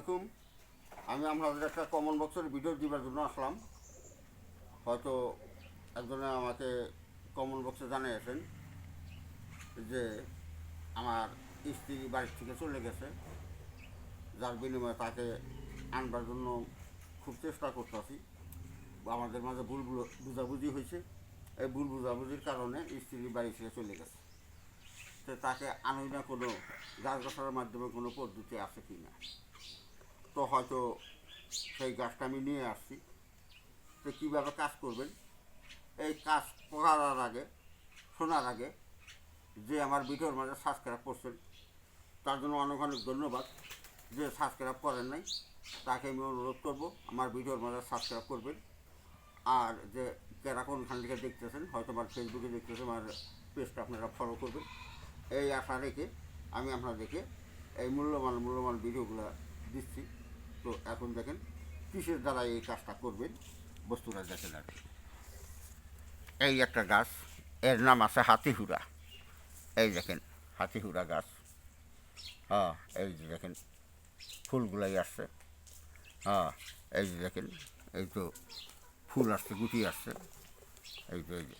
আলাইকুম। আমি আপনাদের একটা কমন বক্সের ভিডিও দিবার জন্য আসলাম। হয়তো একজনে আমাকে কমন বক্সে জানিয়েছেন যে আমার স্ত্রী বাড়ির থেকে চলে গেছে। যার বিনিময়ে তাকে আনবার জন্য খুব চেষ্টা করতেছি। আমাদের মাঝে ভুল বুঝাবুঝি হয়েছে। এই ভুল বুঝাবুঝির কারণে স্ত্রী বাড়ি থেকে চলে গেছে। তাকে আনুই না কোনো গাছ গাছার মাধ্যমে কোনো পদ্ধতি আছে কি না তো হয়তো সেই গাছটা আমি নিয়ে আসছি। তো কীভাবে কাজ করবেন? এই কাজ করার আগে, শোনার আগে যে আমার ভিডিওর মাঝে সাবস্ক্রাইব করছেন, তার জন্য অনেক অনেক ধন্যবাদ। যে সাবস্ক্রাইব করেন নাই, তাকে আমি অনুরোধ করব, আমার ভিডিওর মাঝে সাবস্ক্রাইব করবেন। আর যে যারা কোনখান থেকে দেখতেছেন, হয়তো আমার ফেসবুকে দেখতেছেন, আমার পেজটা আপনারা ফলো করবেন। এই আশা রেখে আমি আপনাদেরকে এই মূল্যবান মূল্যবান ভিডিওগুলো দিচ্ছি। তো এখন দেখেন কিসের দ্বারা এই কাজটা করবেন? বস্তুটা দেখেন আর। এই একটা গাছ, এর নাম আছে হাতিহুরা এই দেখেন হাতিহুরা গাছ। হ্যাঁ এই যে দেখেন, ফুলগুলাই আসছে। হ্যাঁ এই যে দেখেন, এই তো ফুল আসছে, গুটি আসছে। এই তো এই যে,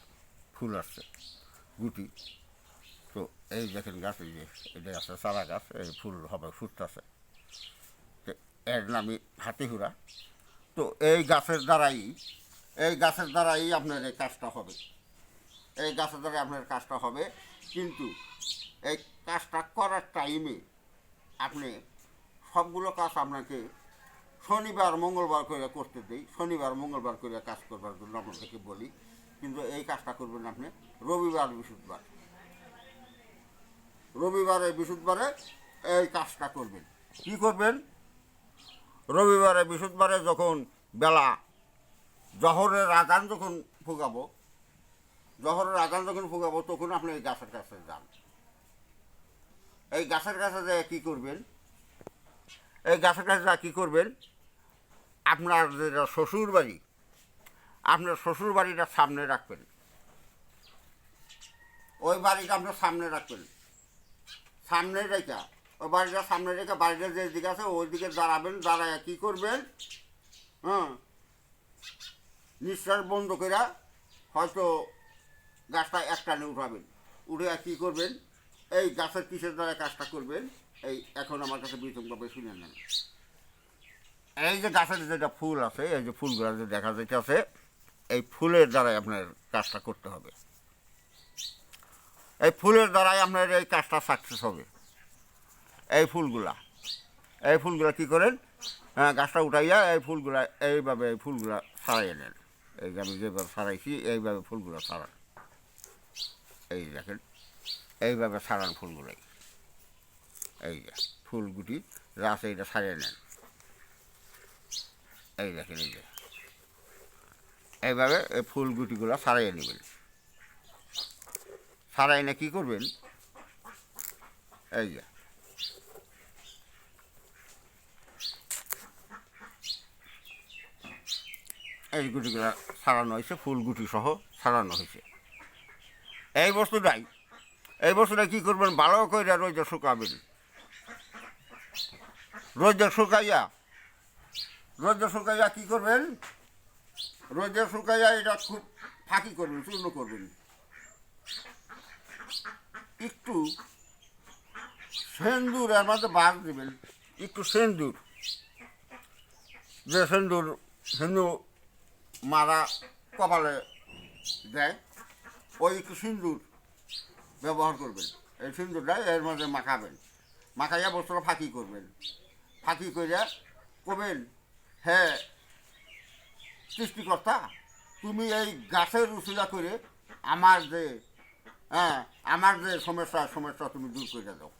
ফুল আসছে, গুটি। তো এই দেখেন গাছ, এই যে, এটা আছে চারা গাছ, এই ফুল হবে, ফুটতেছে। এর নামই হাতিহুরা। তো এই গাছের দ্বারাই, এই গাছের দ্বারাই আপনার এই কাজটা হবে। এই গাছের দ্বারা আপনার কাজটা হবে। কিন্তু এই কাজটা করার টাইমে আপনি সবগুলো কাজ আপনাকে শনিবার, মঙ্গলবার করে করতে দিই। শনিবার, মঙ্গলবার করে কাজ করবার জন্য আপনাদেরকে বলি। কিন্তু এই কাজটা করবেন আপনি রবিবার, বৃহস্পতিবার। রবিবারে, বৃহস্পতিবারে এই কাজটা করবেন। কি করবেন? রবিবারে, বৃহস্পতিবারে যখন বেলা, জহরের আজান যখন ফুগাবো, জহরের আজান যখন ফুগাবো, তখন আপনি এই গাছের কাছে যান। এই গাছের কাছে যে কী করবেন? এই গাছের কাছে যা কী করবেন? আপনার যেটা শ্বশুর বাড়ি আপনার শ্বশুর বাড়িটা সামনে রাখবেন। ওই বাড়িটা আপনার সামনে রাখবেন। সামনে রেখা ওই বাড়িটা সামনে রেখে বাড়িটা যে দিকে আছে, ওই দিকে দাঁড়াবেন, দাঁড়ায় কী করবেন? হ্যাঁ? নিঃশ্বাস বন্ধ করে হয়তো গাছটা একটানে উঠাবেন। উঠে কী করবেন? এই গাছের কিসের দ্বারা কাজটা করবেন? এই এখন আমার কাছে বিতংভাবে শুনে নেন। এই যে গাছের যেটা ফুল আছে, এই যে ফুলগুলো যে দেখা যাইতেছে, এই ফুলের দ্বারাই আপনার কাজটা করতে হবে। এই ফুলের দ্বারাই আপনার এই কাজটা সাকসেস হবে। এই ফুলগুলা। এই ফুলগুলা কি করেন? হ্যাঁ গাছটা উঠাইয়া এই ফুলগুলা, এইভাবে এই ফুলগুলা সারাইয়া নেন। এই আমি যেভাবে সারাইছি, এইভাবে ফুলগুলা সারান। এই দেখেন, এইভাবে সারান ফুলগুলাই। এই যে ফুলগুটি রাস এইটা সারিয়ে নেন। এই দেখেন, এই যে। এইভাবে এই ফুল গুটিগুলো সারাইয়ে নেবেন। সারাই না কী করবেন? এই যে এই গুটিগুলো সারানো হয়েছে, ফুল গুটি সহ সারানো হয়েছে। এই বস্তুটাই, এই বস্তুটা কী করবেন? ভালো করে রোজা শুকাবেন। রোজা শুকাইয়া রোজা শুকাইয়া কী করবেন? রোজা শুকাইয়া এটা খুব ফাঁকি করবেন, চূর্ণ করবেন। একটু সেন্দুর এর মধ্যে বাদ দেবেন, একটু সেন্দুর। যে সেন্দুর হিন্দু মারা কপালে দেয়, ওই সিন্দুর ব্যবহার করবেন। এই সিন্দুরটা এর মধ্যে মাখাবেন। মাখাইয়া বস্তুটা ফাঁকি করবেন। ফাঁকি করিয়া কবেন হ্যাঁ সৃষ্টিকর্তা, তুমি এই গাছের উচিলা করে আমার যে হ্যাঁ আমার যে সমস্যা সমস্যা তুমি দূর করে দাও।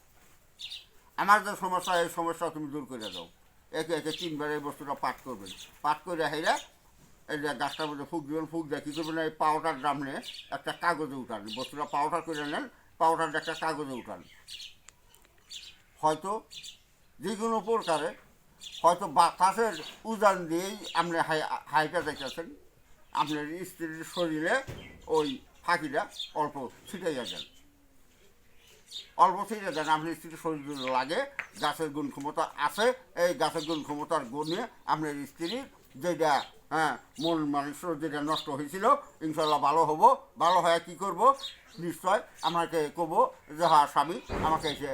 আমার যে সমস্যা, এই সমস্যা তুমি দূর করে দাও। একে একে তিনবার এই বস্তুটা পাঠ করবেন। পাঠ করে হেরা এই যে গাছটার মধ্যে ফুক দিবেন, ফুক দিয়ে কী করবেন, এই পাউডার নিয়ে একটা কাগজে উঠান। বস্তুটা পাউডার করে নেন, পাউডারটা একটা কাগজে উঠান। হয়তো যে কোনো প্রকারে, হয়তো বাতাসের উজান দিয়েই আপনি হাই হাইটা দেখেছেন, আপনার স্ত্রীর শরীরে ওই ফাঁকিটা অল্প ছিটাইয়া গেছেন অল্প ছিটে দেন আপনার স্ত্রীর শরীর লাগে, গাছের গুণ ক্ষমতা আছে, এই গাছের গুণ ক্ষমতার গুণে আপনার স্ত্রীর যেটা হ্যাঁ মন মানুষের যেটা নষ্ট হয়েছিল ইনশাল্লাহ ভালো হব। ভালো হয়ে কী করব? নিশ্চয় আমাকে কব যে হ্যাঁ স্বামী, আমাকে এসে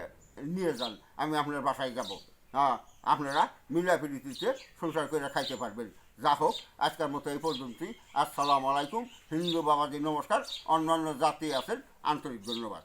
নিয়ে যান, আমি আপনার বাসায় যাব। হ্যাঁ আপনারা মিলাপিলিতিতে সংসার করে খাইতে পারবেন। যা হোক, আজকের মতো এই পর্যন্তই। আসসালামু আলাইকুম। হিন্দু বাবাজি, নমস্কার। অন্যান্য জাতি আছেন, আন্তরিক ধন্যবাদ।